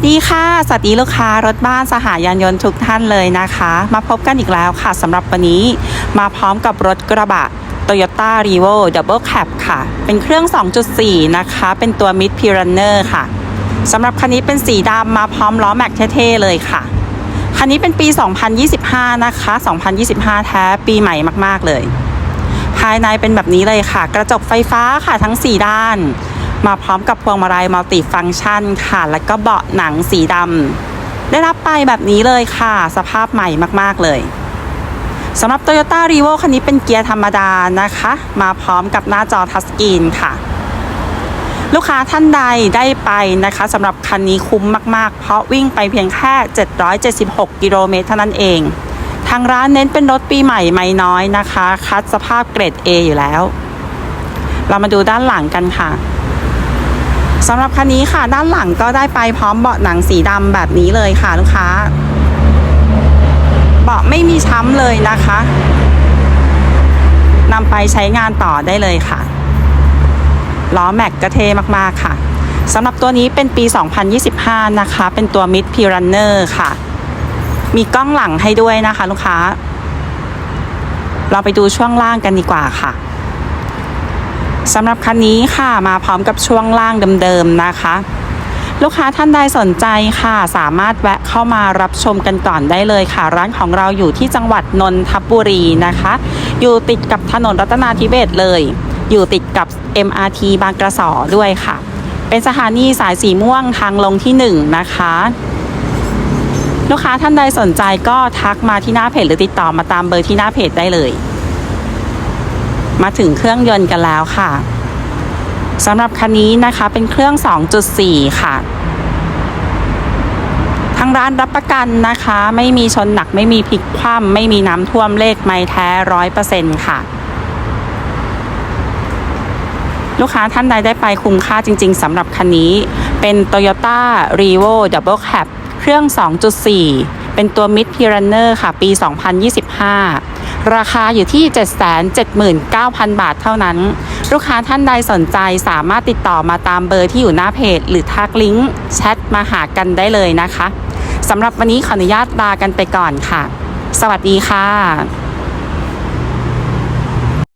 วัสดีค่ะ สวัสดีลูกค้ารถบ้านสหายานยนต์ทุกท่านเลยนะคะ มาพบกันอีกแล้วค่ะสำหรับวันนี้ มาพร้อมกับรถกระบะ Toyota r e v o Double Cab ค่ะ เป็นเครื่อง 2.4 นะคะ เป็นตัว Mid p i r a n n e r ค่ะสำหรับคันนี้เป็นสีดำมาพร้อมล้อแม็กเท่ๆเลยค่ะ คันนี้เป็นปี 2025 นะคะ 2025 แท้ปีใหม่มากๆเลย ภายในเป็นแบบนี้เลยค่ะ กระจกไฟฟ้าค่ะทั้ง 4 ด้าน มาพร้อมกับพวงมาลัยมัลติฟังก์ชันค่ะ แล้วก็เบาะหนังสีดำได้รับไปแบบนี้เลยค่ะ สภาพใหม่มากๆเลยสำหรับ Toyota r e v o คันนี้เป็นเกียร์ธรรมดานะคะ มาพร้อมกับหน้าจอทัชสกรีนค่ะ ลูกค้าท่านใดได้ไปนะคะสำหรับคันนี้คุ้มมากๆ เพราะวิ่งไปเพียงแค่ 776 กิโลเมตรเท่านั้นเอง ทางร้านเน้นเป็นรถปีใหม่ไม่น้อยนะคะ คัดสภาพเกรด A อยู่แล้ว เรามาดูด้านหลังกันค่ะ สำหรับคันนี้ค่ะ ด้านหลังก็ได้ไปพร้อมเบาะหนังสีดำแบบนี้เลยค่ะลูกค้า เบาะไม่มีช้ำเลยนะคะนำไปใช้งานต่อได้เลยค่ะล้อแม็กก็เท่มากๆค่ะสำหรับตัวนี้เป็นปี 2025 นะคะ เป็นตัว Mid p i r a n n e r ค่ะ มีกล้องหลังให้ด้วยนะคะ ลูกค้า เราไปดูช่วงล่างกันดีกว่าค่ะ สำหรับคันนี้ค่ะมาพร้อมกับช่วงล่างเดิมๆนะคะ ลูกค้าท่านใดสนใจค่ะ สามารถแวะเข้ามารับชมกันก่อนได้เลยค่ะ ร้านของเราอยู่ที่จังหวัดนนทบุรีนะคะ อยู่ติดกับถนนรัตนาธิเบศเลย อยู่ติดกับ MRT บางกระสอด้วยค่ะ เป็นสถานีสายสีม่วงทางลงที่ 1 นะคะลูกค้าท่านใดสนใจก็ทักมาที่หน้าเพจหรือติดต่อมาตามเบอร์ที่หน้าเพจได้เลย มาถึงเครื่องยนต์กันแล้วค่ะสำหรับคันนี้นะคะเป็นเครื่อง 2.4 ค่ะ ทางร้านรับประกันนะคะ ไม่มีชนหนักไม่มีพลิกคว่ำไม่มีน้ำท่วมเลขไม่แท้ร้อยเปอร์เซ็นต์ค่ะ ลูกค้าท่านใดได้ไปคุ้มค่าจริง ๆสำหรับคันนี้ เป็น Toyota r e v o Double Cab เครื่อง 2.4 เป็นตัว Mid p i r a n n e r ค่ะ ปี 2025 ราคาอยู่ที่ 779,000 บาทเท่านั้น ลูกค้าท่านใดสนใจสามารถติดต่อมาตามเบอร์ที่อยู่หน้าเพจ หรือทักลิงก์แชทมาหากันได้เลยนะคะสำหรับวันนี้ขออนุญาตลากันไปก่อนค่ะ สวัสดีค่ะ